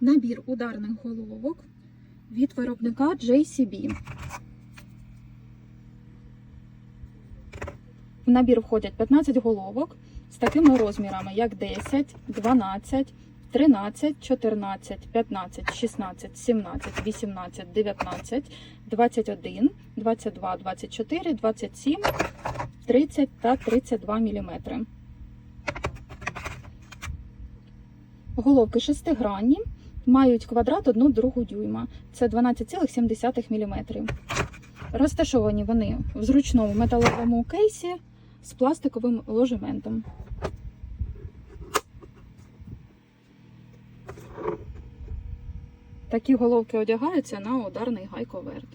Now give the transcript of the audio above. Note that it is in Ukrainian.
Набір ударних головок від виробника JCB. В набір входять 15 головок з такими розмірами, як 10, 12, 13, 14, 15, 16, 17, 18, 19, 21, 22, 24, 27, 30 та 32 мм. Головки шестигранні, мають квадрат 1 другу дюйма. Це 12,7 мм. Розташовані вони в зручному металевому кейсі з пластиковим ложементом. Такі головки одягаються на ударний гайковерт.